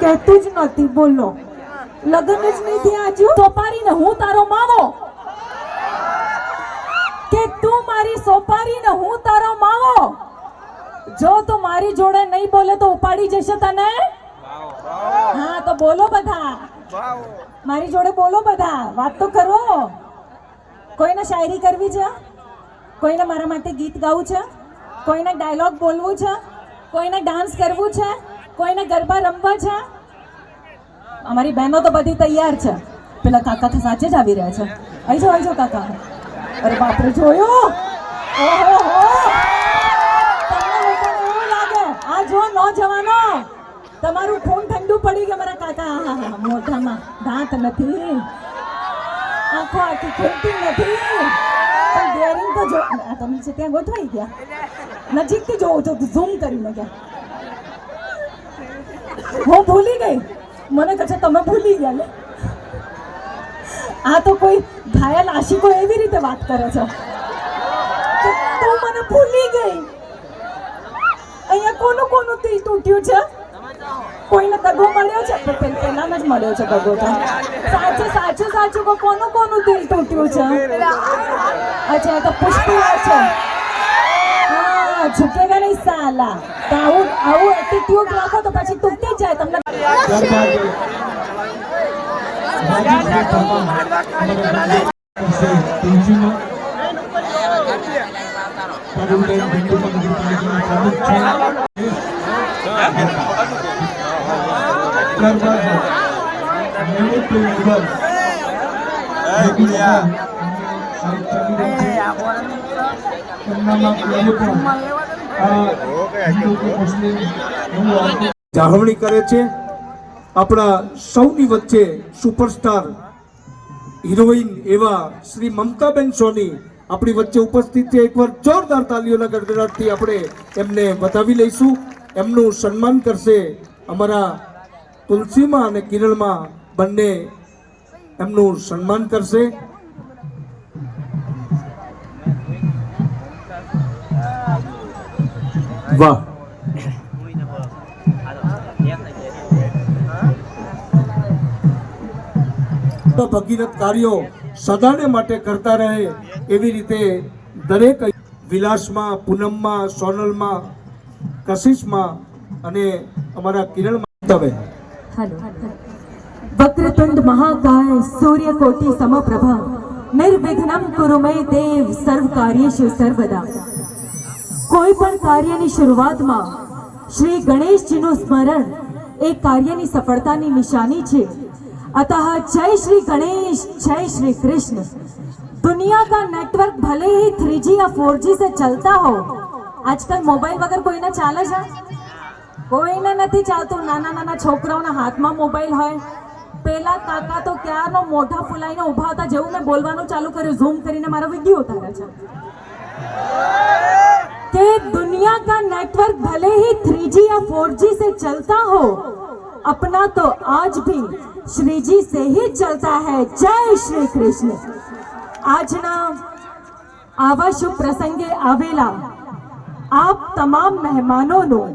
કહેતું જ નથી બોલો. લગ્ન જ નહીં થયા હજુ? સોપારીને હું તારો માવો? કે તું મારી સોપારીને હું તારો માવો? જો તું મારી જોડે નહીં બોલે તો ઉપાડી જશે તને? હા તો બોલો બધા. મારી જોડે બોલો બધા. વાત તો કરો. કોઈને શાયરી કરવી છે? કોઈને મારા માટે ગીત ગાવું છે? કોઈને ડાયલોગ બોલવું છે? કોઈને ડાન્સ કરવું છે? કોઈને ગરબા રમવા છે? અમારી બહેનો તો બધી તૈયાર છે. પેલા કાકા તો સાચે જ આવી રહ્યા છે. આવી જાઓ કાકા. અરે બાપરે જોયું? ઓહો હો. આ જો નોજવાનો તમારું ખૂન ઠંડુ પડી ગયું મારા કાકા. આહાહા, મોઢામાં દાંત નથી. આંખો આખી ખૂલતી નથી. પણ ડેરિંગ તો જો તમે છે ત્યાં ગોઠવાઈ ગયા? નજીકથી જોઉં છું ઝૂમ કરીને ગયા હું ભૂલી ગઈ. મને કહે તમે ભૂલી ગયા ને. આ તો કોઈ ઘાયલ આશિકો એવી રીતે વાત કરે છે કે તું મને ભૂલી ગઈ. અહીંયા કોનું કોનું દિલ તૂટ્યું છે? કોઈને દગો મળ્યો છે? પહેલાં જ મળ્યો છે દગો તો. સાચું સાચું સાચું કોનું કોનું દિલ તૂટ્યું છે? અચ્છા તો પુષ્પી છે. ઝુકેગા નહીં સાલા. તો આવું આવું એટીટ્યુડ રાખો તો પછી તૂટી જાય તમને. ત્યારબાદ જાળવણી કરે છે. આપણા સૌની વચ્ચે સુપરસ્ટાર હિરોઈન એવા શ્રી મમતાબેન સોની આપણી વચ્ચે ઉપસ્થિત છે. એકવાર જોરદાર તાલીઓના ગડગડાટથી આપણે એમને બતાવી લઈશું. એમનું સન્માન કરશે અમારા તુલસીમાં અને કિરણમાં બંને એમનું સન્માન કરશે. વાહ તો ભગીરથ કાર્યો સદાને માટે કરતા રહે એવી રીતે દરેક વિલાસમાં પૂનમમાં સોનલમાં કશિશમાં અને અમારા કિરણમાં તમે વક્રતુંડ મહાકાય સૂર્યકોટિ સમપ્રભા. નિર્વિઘ્નમ કુરુ મે દેવ સર્વ કાર્યેશુ સર્વદા. કોઈ પણ કાર્યની શરૂઆતમાં શ્રી ગણેશજીનું સ્મરણ એ કાર્યની સફળતાની નિશાની છે अतः जय श्री गणेश जय श्री कृष्ण दुनिया का नेटवर्क भले ही 3G या 4G से चलता हो આજકાલ મોબાઈલ વગર કોઈને ચાલે છે કોઈને નથી ચાલતું નાના નાના છોકરાઓના હાથમાં મોબાઈલ હોય પેલા કાકા તો ક્યારનો મોઢા ફૂલાઈને ઊભા હતા જેવું મેં બોલવાનું ચાલુ કર્યું ઝૂમ કરીને મારો વિડીયો ઉતારે છે कि दुनिया का नेटवर्क भले ही 3G या 4G से चलता हो अपना तो आज भी श्री जी से ही चलता है जय श्री कृष्ण આજના આવા શુભ પ્રસંગે આવેલા આપ તમામ મહેમાનોનું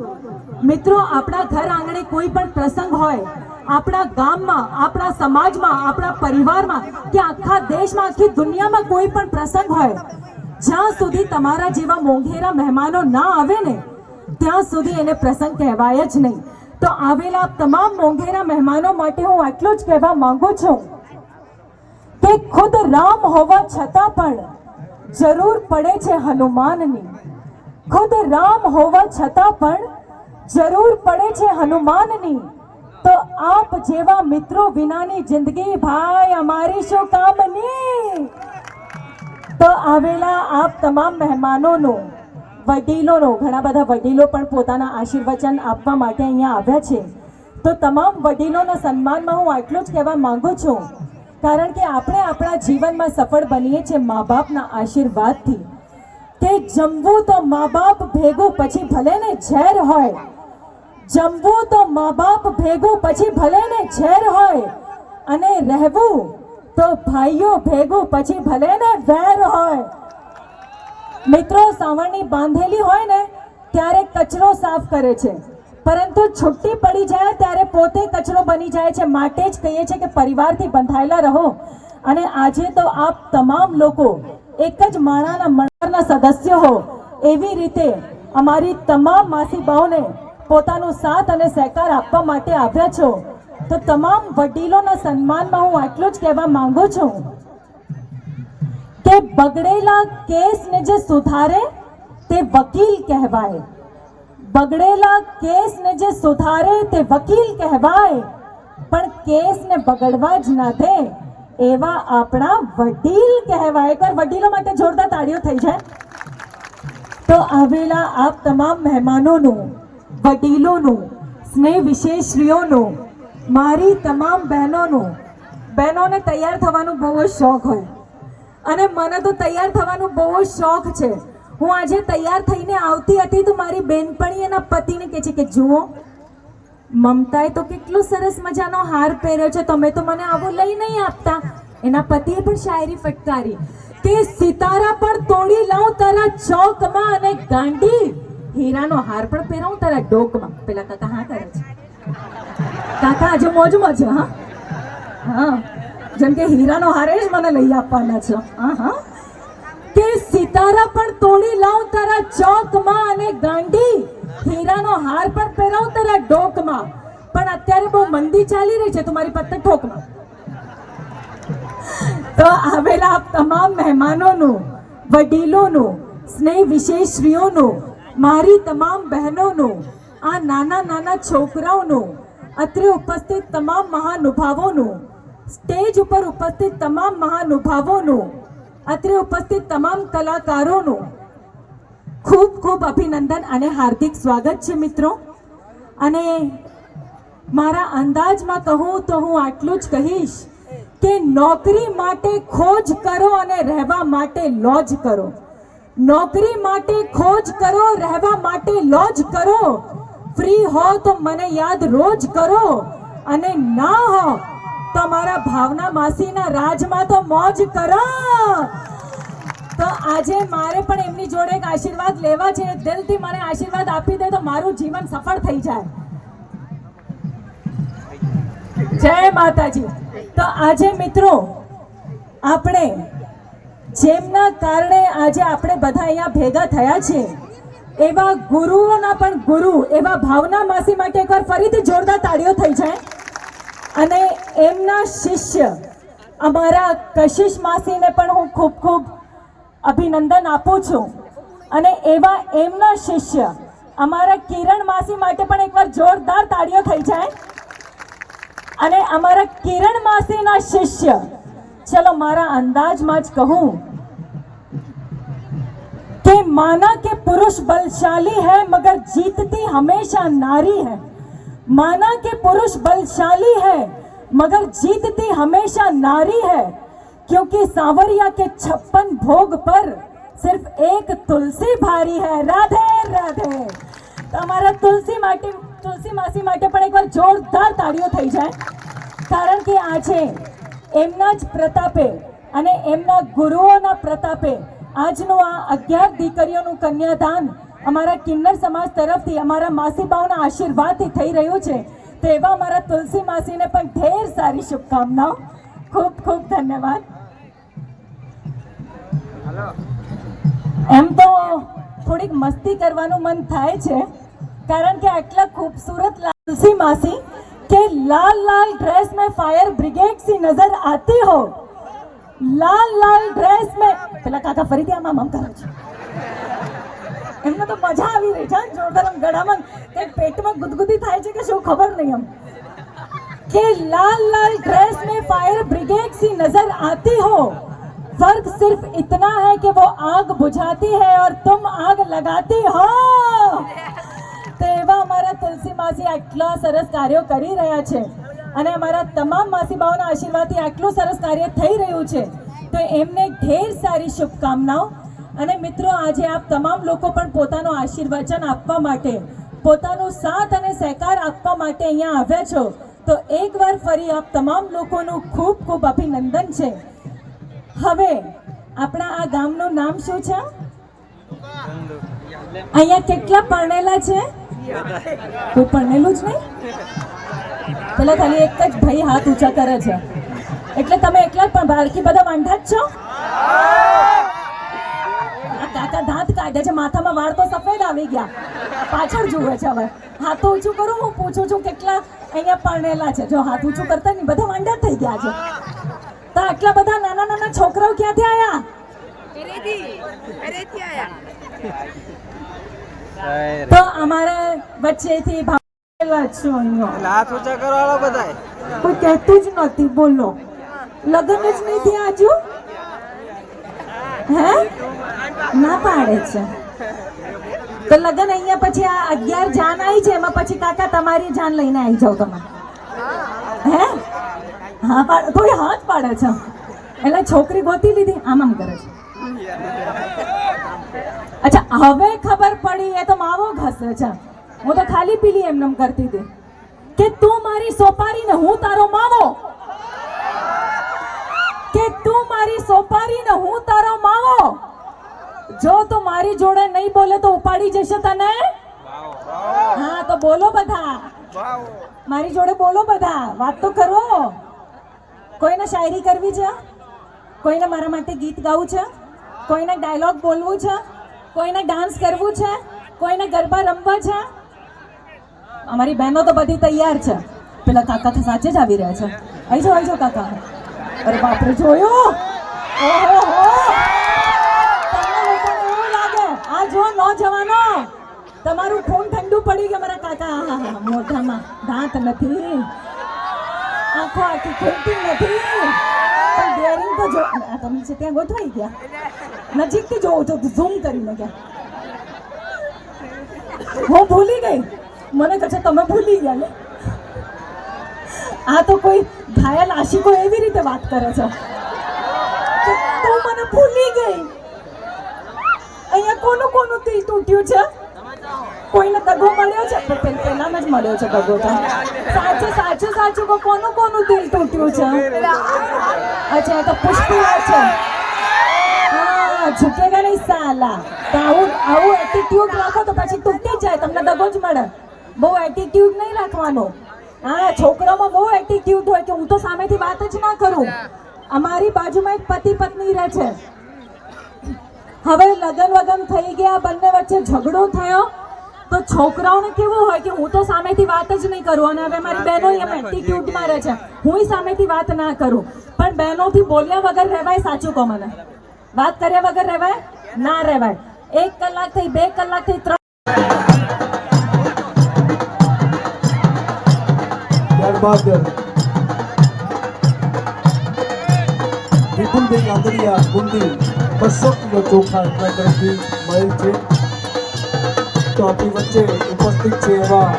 મિત્રો આપણા ઘર આંગણે કોઈ પણ પ્રસંગ હોય આપણા ગામમાં આપણા સમાજમાં આપણા પરિવારમાં કે આખા દેશમાં આખી દુનિયામાં કોઈ પણ પ્રસંગ હોય જ્યાં સુધી તમારા જેવા મોંઘેરા મહેમાનો ના આવે ને, ત્યાં સુધી એને પ્રસંગ કહેવાય જ નહીં. તો આવેલા તમામ મોંઘેરા મહેમાનો માટે હું આટલું જ કહેવા માંગુ છું કે ખુદ રામ હોવા છતાં પણ જરૂર પડે છે હનુમાનની. ખુદ રામ હોવા છતાં પણ જરૂર પડે છે હનુમાનની. તો આપ જેવા મિત્રો વિનાની જિંદગી ભાઈ અમારી શું કામની? આવેલા આપ તમામ મહેમાનોનો, વડીલોનો, ઘણા બધા વડીલો પણ પોતાના આશીર્વચન આપવા માટે અહીંયા આવ્યા છે. તો તમામ વડીલોના સન્માનમાં હું આટલું જ કહેવા માંગુ છું, કારણ કે આપણે આપણા જીવનમાં સફળ બનીએ છીએ મા બાપના આશીર્વાદથી. કે જમવું તો મા બાપ ભેગું પછી ભલે ને ઝેર હોય. જમવું તો મા બાપ ભેગું પછી ભલે ને ઝેર હોય. અને રહેવું તો ભાઈઓ ભેગું પછી ભલે ને વેર હોય. મિત્રો, સાવરણી બાંધેલી હોય ને, ત્યારે કચરો સાફ કરે છે. પરંતુ છુટ્ટી પડી જાય ત્યારે પોતે કચરો બની જાય છે. માટે જ કહીએ છીએ કે પરિવારથી બંધાયેલા રહો. અને આજે તો આપ તમામ લોકો એક જ માણાના મણારના સદસ્ય હો. એવી રીતે અમારી તમામ માસીબાઓને પોતાનો સાથ અને સહકાર આપવા માટે આવ્યા છો. તો તમામ વડીલોના સન્માનમાં હું આટલું જ કહેવા માંગુ છું કે બગડેલા કેસને જે સુધારે તે વકીલ કહેવાય. બગડેલા કેસને જે સુધારે તે વકીલ કહેવાય. પણ કેસને બગડવા જ ના દે એવા આપણા વડીલ કહેવાય. કર વડીલો માટે જોરદાર તાળીઓ થઈ જાય. તો આવેલા આપ તમામ મહેમાનોનું, વડીલોનું સ્નેહ વિશેષરીઓનું મારી તમામ બહેનોનું, બહેનોને તૈયાર થવાનું બહુ જ શોખ હોય. અને મને તો તૈયાર થવાનો બહુ જ શોખ છે. હું આજે તૈયાર થઈને આવતી હતી તો મારી બેનપણી એના પતિને કહે છે કે, જુઓ, મમતાએ તો કેટલો સરસ મજાનો હાર પહેર્યો છે. તમે તો મને આવો લઈ નહીં આપતા. એના પતિએ પણ શાયરી ફટકારી કે, સિતારા પર તોડી લઉં તારા ચોકમાં અને ગાંડી હીરાનો હાર પણ પહેરાવું તારા ડોકમાં. પેલા કાકા હા કરે છે. કાકા, આજે મોજમાં છે, હા? હા. જેમ કે હીરાનો હારે જ મને લઈ આપવાના છે. હા હા. કે સિતારા પણ તોડી લાવ તારા ચોકમાં અને ગાંડી. હીરાનો હાર પણ પહેરાવ તારા ડોકમાં. પણ અત્યારે બહુ મંદી ચાલી રહી છે તમારી પત્તે ઠોકમાં. તો આવેલા આપ તમામ મહેમાનોનું, વડીલોનું સ્નેહ વિશેષરીઓનું મારી તમામ બહેનોનું, આ નાના નાના છોકરાઓનું અત્રે ઉપસ્થિત તમામ મહાનુભાવોનું, સ્ટેજ ઉપર ઉપસ્થિત તમામ મહાનુભાવોનું, અત્રે ઉપસ્થિત તમામ કલાકારોનું ખૂબ ખૂબ અભિનંદન અને હાર્દિક સ્વાગત છે મિત્રો. અને મારા અંદાજમાં કહું તો હું આટલું જ કહીશ કે નોકરી માટે ખોજ કરો અને રહેવા માટે લોજ કરો. નોકરી માટે ખોજ કરો, રહેવા માટે લોજ કરો. ફ્રી હો તો મને યાદ રોજ કરો. અને ના હો તો મારા ભાવના માસીના રાજમાં તો મોજ કરો. તો આજે મારે પણ એમની જોડે એક આશીર્વાદ લેવા છે. દિલથી મને આશીર્વાદ આપી દે તો મારું જીવન સફળ થઈ જાય. જય માતાજી. તો આજે મિત્રો, આપણે જેમના કારણે આજે આપણે બધા અહીંયા ભેગા થયા છે એવા ગુરુઓના પણ ગુરુ, એવા ભાવના માસી માટે એકવાર ફરીથી જોરદાર તાળીઓ થઈ જાય. અને એમના શિષ્ય, અમારા કશિશ માસીને પણ હું ખૂબ ખૂબ અભિનંદન આપું છું. અને એવા એમના શિષ્ય, અમારા કિરણ માસી માટે પણ એકવાર જોરદાર તાળીઓ થઈ જાય. અને અમારા કિરણ માસીના શિષ્ય, ચલો મારા અંદાજમાં જ કહું कि माना कि पुरुष बलशाली है मगर जीतती हमेशा नारी है माना कि पुरुष बलशाली है मगर जीतती हमेशा नारी है क्योंकि सांवरिया के छप्पन भोग पर सिर्फ एक तुलसी भारी है राधे राधे તો અમારા તુલસી માટે તુલસી માસી માટે પણ એકવાર જોરદાર તાળીઓ થઈ જાય કારણ કે આજે એમના જ પ્રતાપે અને એમના ગુરુઓના પ્રતાપે આજનું આ અગિયાર દીકરીઓનું કન્યાદાન અમારા કિન્નર સમાજ તરફથી, અમારા માસીબાઓના આશીર્વાદથી થઈ રહ્યું છે. તો એવા અમારા તુલસી માસીને પણ ઢેર સારી શુભકામનાઓ. ખૂબ ખૂબ ધન્યવાદ. એમ તો થોડીક મસ્તી કરવાનું મન થાય છે, કારણ કે આટલા ખૂબસૂરત તુલસી માસી કે લાલ લાલ ડ્રેસ મેં ફાયર બ્રિગેડ સી નજર આતી હો લાલ લાલ ડ્રેસ મેં પેલા કાકા ફરીથી આમાં આમ કરે છે એમને તો મજા આવી રહી છે હા, જોરદાર આમ ગળામાં કંઈક પેટમાં ગુદગુદી થાય છે કે શું ખબર નહીં આમ कि लाल लाल ड्रेस में फायर ब्रिगेड सी नजर आती हो फर्क सिर्फ इतना है कि वो आग बुझाती है और तुम आग लगाती हो તો એવા અમારા તુલસી માસી આટલા સરસ કાર્યો કરી રહ્યા છે અને અમારા તમામ માસીબાઓના આશીર્વાદથી આટલું સરસ કાર્ય થઈ રહ્યું છે. તો એમને ઢેર સારી શુભકામનાઓ. અને મિત્રો, આજે આપ તમામ લોકો પણ પોતાનો આશીર્વચન આપવા માટે, પોતાનો સાથ અને સહકાર આપવા માટે અહીંયા આવ્યા છો. તો એકવાર ફરી આપ તમામ લોકોનું ખૂબ ખૂબ અભિનંદન છે. હવે, આપણા આ ગામનું નામ શું છે? અહીંયા કેટલા પરણેલા છે? કોઈ પરણેલું જ નહીં? પેલા ખાલી એક જ ભાઈ હાથ ઊંચા કરે છે. એટલે તમે એકલા જ પણ બાળકી બધા વાંઢા જ છો? કાકા દાંત કાઢે છે માથામાં વાળ તો સફેદ આવી ગયા. પાછળ જુએ છે હવે. હાથ ઊંચું કરું હું પૂછું છું કેટલા અહીંયા પરણેલા છે. જો હાથ ઊંચું કરતા નહીં બધા વાંઢા થઈ ગયા છે. તો આટલા બધા નાના નાના છોકરાઓ ક્યાંથી આવ્યા તો અમારા વચ્ચેથી ભાવેલા છો અહીંયા હાથ ઊંચા કરવાળો બધાય. કોઈ કહેતું જ નથી બોલો. લગ્ન જ નહીં થયા હજુ? હે? ના પાડે છે. તો લગ્ન અહીંયા પછી આ અગિયાર જાન આવી છે એમાં પછી કાકા તમારી જાન લઈને આવી જાઓ તમે. હે? હા પાડ કોઈ હાથ પાડે છે. એટલે છોકરી ગોતી લીધી આમ આમ કરે છે. અચ્છા હવે ખબર પડી એ તો માવો ઘસે છે. હું તો ખાલી પીલી એમનેમ કરતી હતી. કે તું મારી સોપારી ને હું તારો માવો? કે તું મારી સોપારી ને હું તારો માવો? જો તું મારી જોડે નહીં બોલે તો ઉપાડી જશે તને? હા, તો બોલો બધા. મારી જોડે બોલો બધા. વાત તો કરો. કોઈને શાયરી કરવી છે? કોઈને મારા માટે ગીત ગાવું છે? કોઈને ડાયલોગ બોલવું છે? કોઈને ડાન્સ કરવું છે? કોઈને ગરબા રમવા છે? અમારી બહેનો તો બધી તૈયાર છે. પેલા કાકા તો સાચે જ આવી રહ્યા છે. આવી જાઓ આવી જાઓ કાકા. અરે બાપરે જોયું? ઓહો હો! આ જો નોજવાનો તમારું ખૂન ઠંડુ પડી ગયું મારા કાકા. આહાહા, મોઢામાં દાંત નથી. આખો આખી ખૂલતી નથી. પણ ડેરિંગ તો જો તમે છે ત્યાં ગોઠવાઈ ગયા? નજીકથી જોઉં છું ઝૂમ કરીને ગયા. હું ભૂલી ગઈ. મને કહે છે, તમે ભૂલી ગયા ને? આ તો કોઈ ઘાયલ આશિકો એવી રીતે વાત કરે છે કે તું મને ભૂલી ગઈ. અહીંયા કોનું કોનું દિલ તૂટ્યું છે? કોઈને દગો મળ્યો છે? પેલામાં જ મળ્યો છે દગો તો. સાચું સાચું સાચું કહો કોનું કોનું દિલ તૂટ્યું છે? અચ્છા તો પુષ્પી છે. ઝૂકેગા નહીં સાલા. તો આવું આવું એટીટ્યુડ રાખો તો પછી તૂટી જાય. તમને દગો જ મળે. બહુ એટીટ્યુડ નહીં રાખવાનો. હા છોકરામાં બહુ એટીટ્યુડ હોય કે હું તો સામેથી વાત જ ના કરું. અમારી બાજુમાં એક પતિ પત્ની રહે છે. હવે લગન વગન થઈ ગયા બંને વચ્ચે ઝઘડો થયો. તો છોકરાઓને કેવું હોય કે હું તો સામેથી વાત જ નહીં કરું અને હવે મારી બહેનો એમ એટીટ્યુડમાં રહે છે. હું સામેથી વાત ના કરું. પણ બહેનોથી બોલ્યા વગર રહેવાય સાચું કહો મને. વાત કર્યા વગર રહેવાય? ના રહેવાય. એક કલાક થઈ બે કલાક થઈ ત્રણ ત્યારબાદ વિપુલભાઈ આંગડિયા બુંદી બસો કિલો ચોખા એમના તરફથી મળેલ છે. તો આપણી વચ્ચે ઉપસ્થિત છે એવા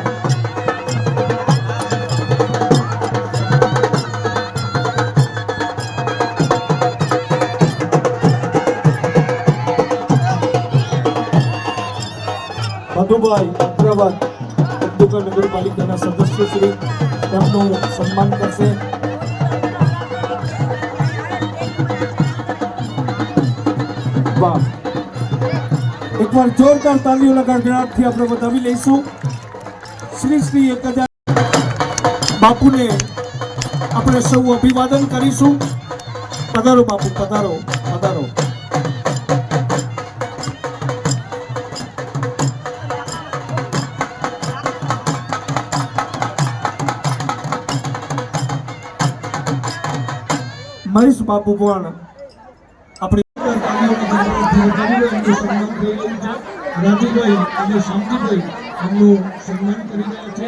મધુભાઈ અગ્રવાલ અંબિકા નગરપાલિકાના સદસ્ય શ્રી તેમનું સન્માન કરશે. એકવાર જોરદાર તાલીઓ લગાડનારથી આપણે બતાવી લઈશું. શ્રી શ્રી એક હજાર બાપુને આપણે સૌ અભિવાદન કરીશું. પધારો બાપુ, પધારો પધારો. મહેશ બાપુ પણ આપણી અને શાંતિભાઈ સન્માન કરી છે.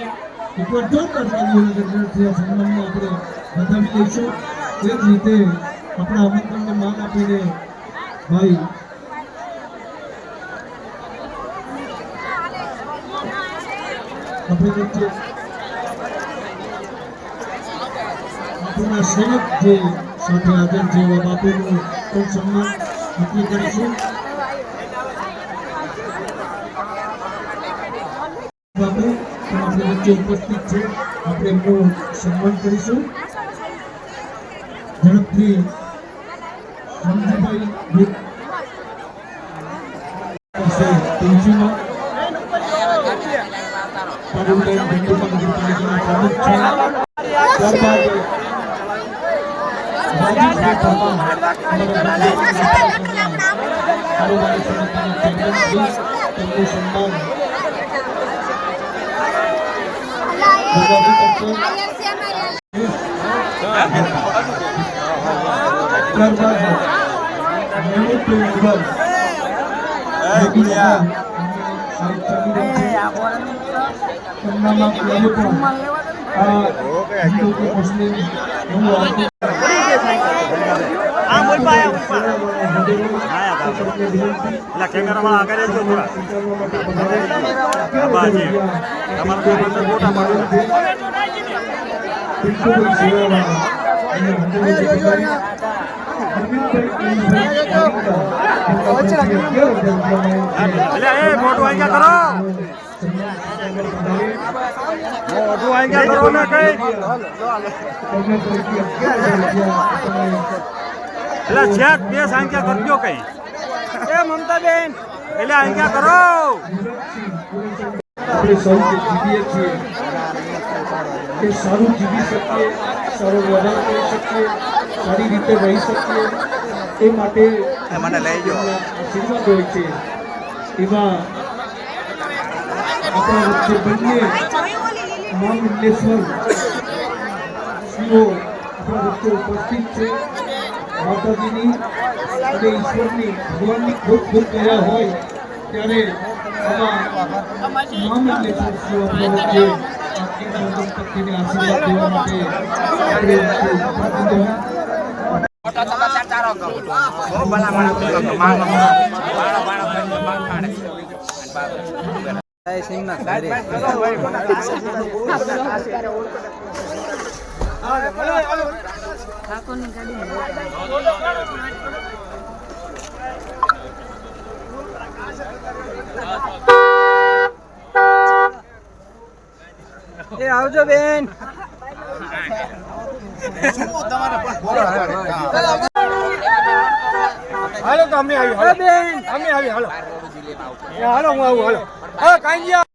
એકવાર તાળીઓના ગણગણાટથી સન્માનને આપણે વધાવી લઈશું એ રીતે આપણા આમંત્રણને માન આપીને ભાઈ આપણી વચ્ચે સાથે હાજર જેવા બાપુનું પણ સન્માન નક્કી કરીશું. બાપુ, પણ આપણે વચ્ચે ઉપસ્થિત છે. આપણે એમનું સન્માન કરીશું. ઝડપથી રામજીભાઈ પાસે તે તુલસીનો પારુલબેન ભીંડુકા નગરપાલિકાના પ્રમુખ છે. ત્યારબાદ Terima kasih. બોલ પાયા બોલ પાયા એટલે કેમેરામાં આગળ રહેજો થોડા બાજી તમારા તો અંદર ફોટા પાડો મોટું આઈ કરો મોટું આઈ કરો ને કઈ એટલે છેક બે સંખ્યા કરજો કઈ. એ મમતા બેન એટલે સંખ્યા કરો. આપણે સૌ જીવીએ છીએ. એ સારું જીવી શકીએ સારો વ્યવહાર કરી શકીએ સારી રીતે રહી શકીએ. એ માટે મને લઈ જાઓ. આશીર્વાદ હોય છે. એમાં આપણા વચ્ચે બંને મા શ્રીઓ આપણા વચ્ચે ઉપસ્થિત છે. માતાજીની અને ઈશ્વરની ભગવાનની ખૂબ ખૂબ દયા હોય ત્યારે આશીર્વાદ દેવા માટે આપણે વચ્ચે ગાડી એ આવજો બેન હાલો તો અમે આવી હાલો બેન અમે આવી હાલો એ હાલો હું આવું હાલો હા કાંઈ ગયા